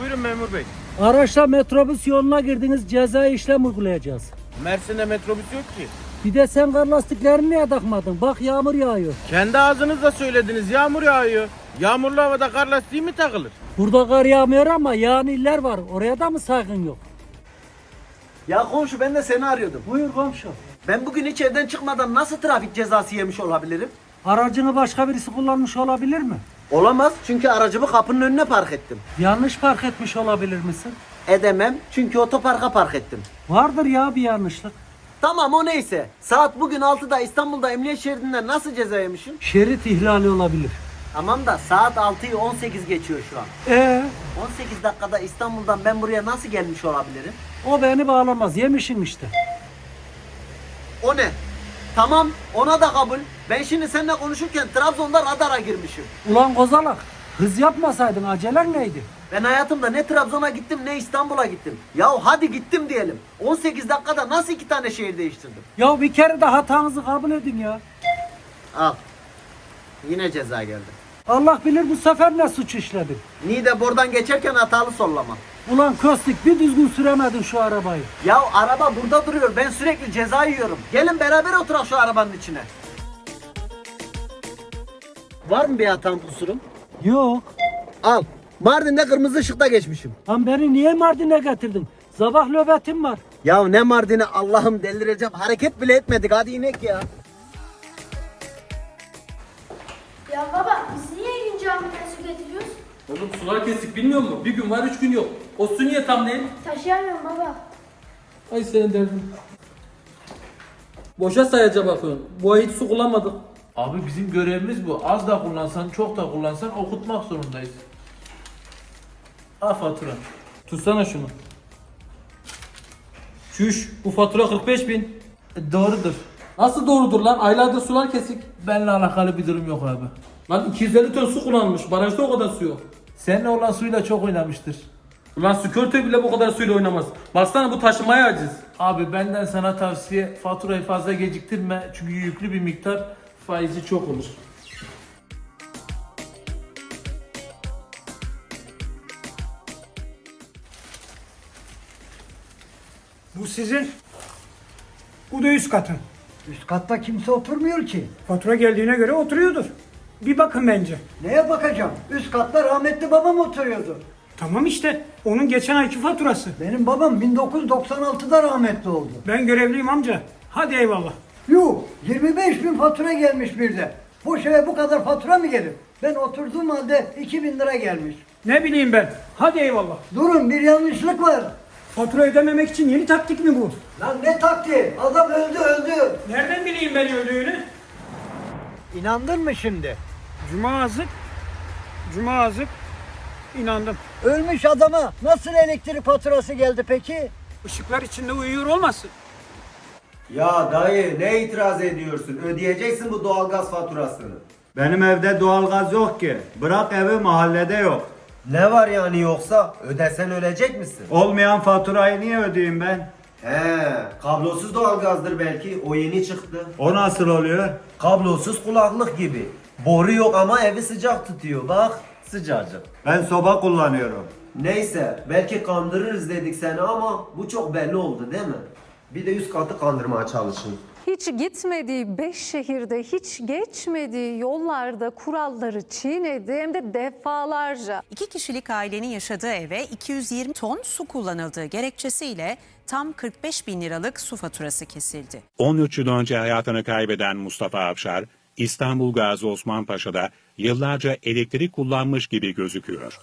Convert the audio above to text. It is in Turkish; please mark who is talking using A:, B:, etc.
A: Buyurun memur bey.
B: Araçla metrobüs yoluna girdiniz cezai işlem uygulayacağız.
A: Mersin'de metrobüs yok ki.
B: Bir de sen kar lastiklerini niye takmadın? Bak yağmur yağıyor.
A: Kendi ağzınızla söylediniz yağmur yağıyor. Yağmurlu havada kar lastiği mi takılır?
B: Burada kar yağmıyor ama yağan iller var. Oraya da mı saygın yok?
C: Ya komşu ben de seni arıyordum.
B: Buyur komşu.
C: Ben bugün hiç evden çıkmadan nasıl trafik cezası yemiş olabilirim?
B: Aracını başka birisi kullanmış olabilir mi?
C: Olamaz çünkü aracımı kapının önüne park ettim.
B: Yanlış park etmiş olabilir misin?
C: Edemem çünkü otoparka park ettim.
B: Vardır ya bir yanlışlık.
C: Tamam o neyse. Saat bugün 6'da İstanbul'da emniyet şeridinden nasıl ceza yemişim?
B: Şerit ihlali olabilir.
C: Tamam da saat 6'yı 18 geçiyor şu an.
B: Ee,
C: 18 dakikada İstanbul'dan ben buraya nasıl gelmiş olabilirim?
B: o beni bağlamaz. Yemişim işte.
C: O ne? Tamam ona da kabul. Ben şimdi seninle konuşurken Trabzon'da radara girmişim.
B: Ulan kozalak. Hız yapmasaydın acelen neydi?
C: Ben hayatımda ne Trabzon'a gittim ne İstanbul'a gittim. Ya hadi gittim diyelim. 18 dakikada nasıl iki tane şehir değiştirdim?
B: Ya bir kere de hatanızı kabul edin ya.
C: Al. Yine ceza geldi.
B: Allah bilir bu sefer ne suç işledin.
C: Niğde bordan geçerken hatalı sollama.
B: Ulan Köstik bir düzgün süremedin şu arabayı.
C: Ya araba burada duruyor. Ben sürekli ceza yiyorum. Gelin beraber oturak şu arabanın içine. Var mı bir hatam kusurum?
B: Yok.
C: Al. Mardin'de kırmızı ışıkta geçmişim.
B: Lan beni niye Mardin'e getirdin? Sabah nöbetim var.
C: Ya ne Mardin'e Allah'ım delireceğim. Hareket bile etmedik. Hadi inek ya.
D: Ya baba biz niye gün camiden su getiriyoruz?
E: Oğlum sular kesik bilmiyor musun? Bir gün var üç gün yok. O su niye tam değil?
D: Taşıyamıyorum baba.
E: Ay senin derdin. Boşa sayaca bakıyorsun. Bu ay hiç su kullanmadık.
F: Abi bizim görevimiz bu. Az da kullansan, çok da kullansan okutmak zorundayız. Al fatura.
E: Tutsana şunu. Çüş bu fatura 45 bin.
F: E, doğrudur.
E: Nasıl doğrudur lan? Aylardır sular kesik.
F: Benimle alakalı bir durum yok abi.
E: Lan 250 ton su kullanmış. Barajda o kadar su yok.
F: Seninle olan suyla çok oynamıştır.
E: Ulan skörtü bile bu kadar suyla oynamaz. Baksana bu taşımaya aciz.
F: Abi benden sana tavsiye faturayı fazla geciktirme. Çünkü yüklü bir miktar faizi çok olur.
G: Bu sizin. Bu da üst katın.
H: Üst katta kimse oturmuyor ki.
G: Fatura geldiğine göre oturuyordur. Bir bakın bence.
H: Neye bakacağım? Üst katta rahmetli babam oturuyordu.
G: Tamam işte. Onun geçen ayki faturası.
H: Benim babam 1996'da rahmetli oldu.
G: Ben görevliyim amca. Hadi eyvallah.
H: Yuh 25 bin fatura gelmiş bir de. Boş eve bu kadar fatura mı gelir? Ben oturduğum halde 2000 lira gelmiş.
G: Ne bileyim ben. Hadi eyvallah.
H: Durun bir yanlışlık var.
G: Fatura ödememek için yeni taktik mi bu?
H: Lan ne taktiği? Adam öldü öldü.
G: Nereden bileyim ben öldüğünü?
H: İnandın mı şimdi?
G: Cuma azık. Cuma azık. İnandım.
H: Ölmüş adama nasıl elektrik faturası geldi peki?
G: Işıklar içinde uyuyor olmasın.
I: Ya dayı ne itiraz ediyorsun? Ödeyeceksin bu doğalgaz faturasını.
J: Benim evde doğalgaz yok ki. Bırak evi mahallede yok.
I: Ne var yani yoksa? Ödesen ölecek misin?
J: Olmayan faturayı niye ödeyeyim ben?
I: He, kablosuz doğalgazdır belki. O yeni çıktı.
J: O nasıl oluyor?
I: Kablosuz kulaklık gibi. Boru yok ama evi sıcak tutuyor. Bak sıcacık.
J: Ben soba kullanıyorum.
I: Neyse belki kandırırız dedik seni ama bu çok belli oldu değil mi? Bir de üst katı kandırmaya çalışın.
K: Hiç gitmediği 5 şehirde, hiç geçmediği yollarda kuralları çiğnedi hem de defalarca.
L: İki kişilik ailenin yaşadığı eve 220 ton su kullanıldığı gerekçesiyle tam 45 bin liralık su faturası kesildi.
M: 13 yıl önce hayatını kaybeden Mustafa Avşar, İstanbul Gazi Osman Paşa'da yıllarca elektrik kullanmış gibi gözüküyor.